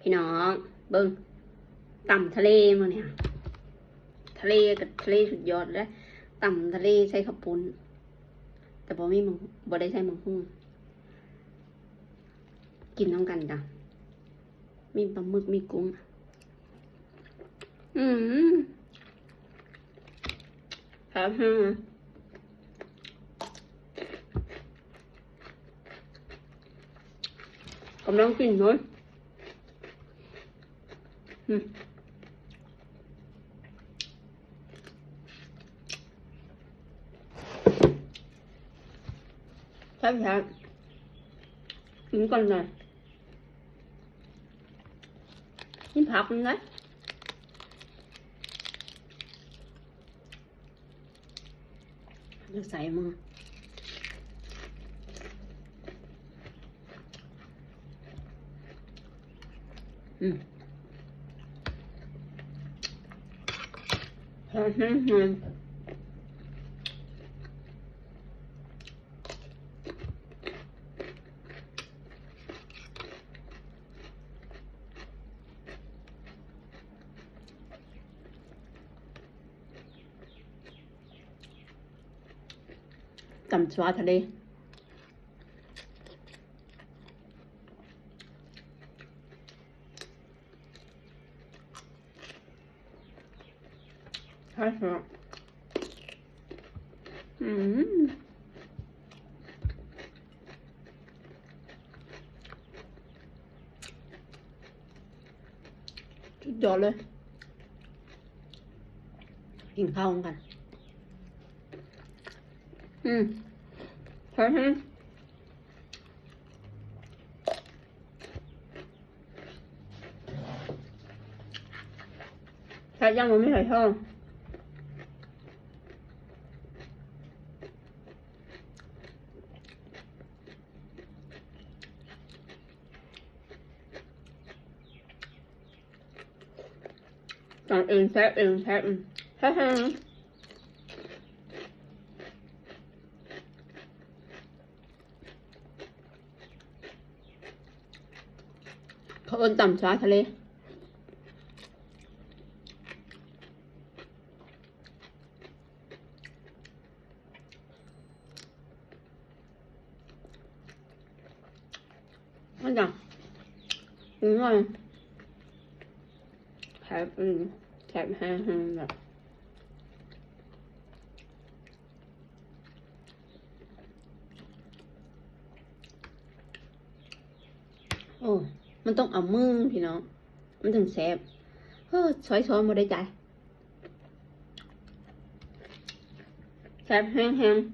พี่น้อง เบิ้งต่ำทะเลมาเนี่ย ทะเลกับทะเลสุดยอดแล้วต่ำทะเลใส่ข้าวปุ้นแต่บ่มีมังบ่ได้ใส่มังหุ้งกินน้ำกันจ้ะมีปลาหมึกมีกุ้ง อืมครับฮะกำลังกินเลย อืมใช่ไหมครับกินก่ ตำสวาทะเล ใช่ครับอืมสุดยอดเลย กินข้าวกัน อืมใช่ไหมใช่ยังมันไม่ใส่ช่อง ก่อนอื่นแซ่บเองแซ่บเองแซ่บเองเขาเอินต่ำช้าทะเลมันจังอืม ว่าแถบอืมแถบแห้งๆแบบโอ้มันต้องเอามือพี่น้อง มันถึงแซ่บเฮ้อช้อยช้อนมาได้ใจแซ่บแห้งๆ